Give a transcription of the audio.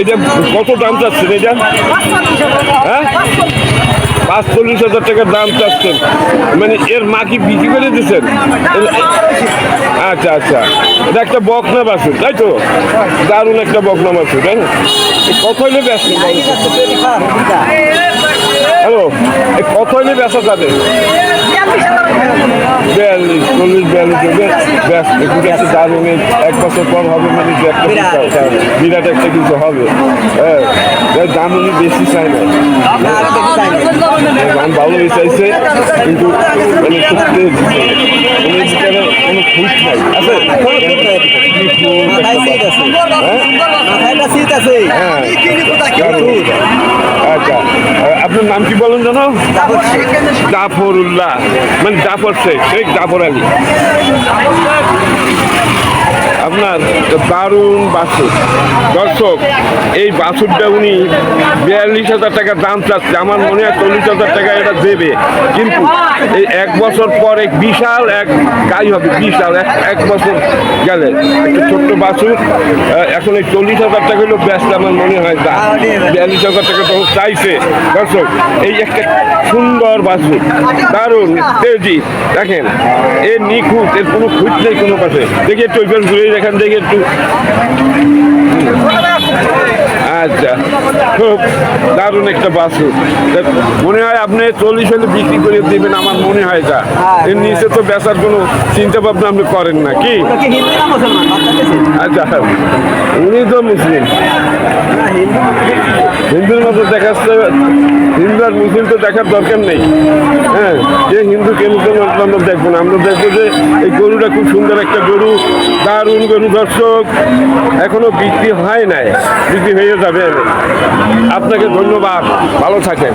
এটা কত দাম চাচ্ছেন এটা? হ্যাঁ? পাঁচ চল্লিশ হাজার টাকার দাম চাচ্ছেন। মানে এর মা বিক্রি করে দিচ্ছেন আচ্ছা আচ্ছা। এটা একটা বকনা বাছুর, তাই তো? দারুণ একটা বকনা বাছুর, তাই না? কত হইলে হ্যালো কত হইলে ব্যস্ত তাদের বিয়াল্লিশ, চল্লিশ, বিয়াল্লিশ ব্যাস একটা দারুণ এক বছর পর হবে মানে যে একটা বিরাট। একটা কিছু হবে। হ্যাঁ দাম উনি বেশি চাই না। দাম ভালোই চাইছে কিন্তু মানে তেজ। উনি কোনো খুঁজ নাই। আছে কি ফুল, হ্যাঁ। আপনার নাম কি বলেন জানো? জাফরুল্লাহ। মানে জাফর শেখ শেখ জাফর আলী। আপনার দারুণ বাছুর। দর্শক, এই বাছুরটা উনি বিয়াল্লিশ হাজার টাকা দাম চাচ্ছে। আমার মনে হয় চল্লিশ হাজার টাকা এটা দেবে। কিন্তু এই এক বছর পর এক বিশাল এক গাই হবে, বিশাল এক এক বছর গেলে। একটা ছোট্ট বাছুর এখন এই চল্লিশ হাজার টাকা হলো ব্যস্ত আমার মনে হয় দাম। বিয়াল্লিশ হাজার টাকা তখন চাইছে। দর্শক, এই একটা সুন্দর বাছুর, দারুণ, তেজি। দেখেন এর নিখুঁত, এর কোনো খুঁজ নেই কোনো পাশে। দেখি একটু ঘুরে দেখেন থেকে একটু খুব দারুণ একটা বাসু মনে হয় আপনি চল্লিশ হলে বিক্রি করে দিবেন আমার মনে হয় যা। এর নিচে তো বেচার কোনো চিন্তা ভাবনা আপনি করেন না কি? আচ্ছা উনি তো মুসলিম। হিন্দুর মতো দেখাচ্ছে হিন্দু আর মুসলিম তো দেখার দরকার নেই। হ্যাঁ যে হিন্দু কে মুসলমান আমরা দেখব না। আমরা দেখব যে এই গরুটা খুব সুন্দর একটা গরু দারুণ গরু দর্শক। এখনও বিক্রি হয় নাই। বিক্রি হয়ে যাবে। আপনাকে ধন্যবাদ ভালো থাকেন।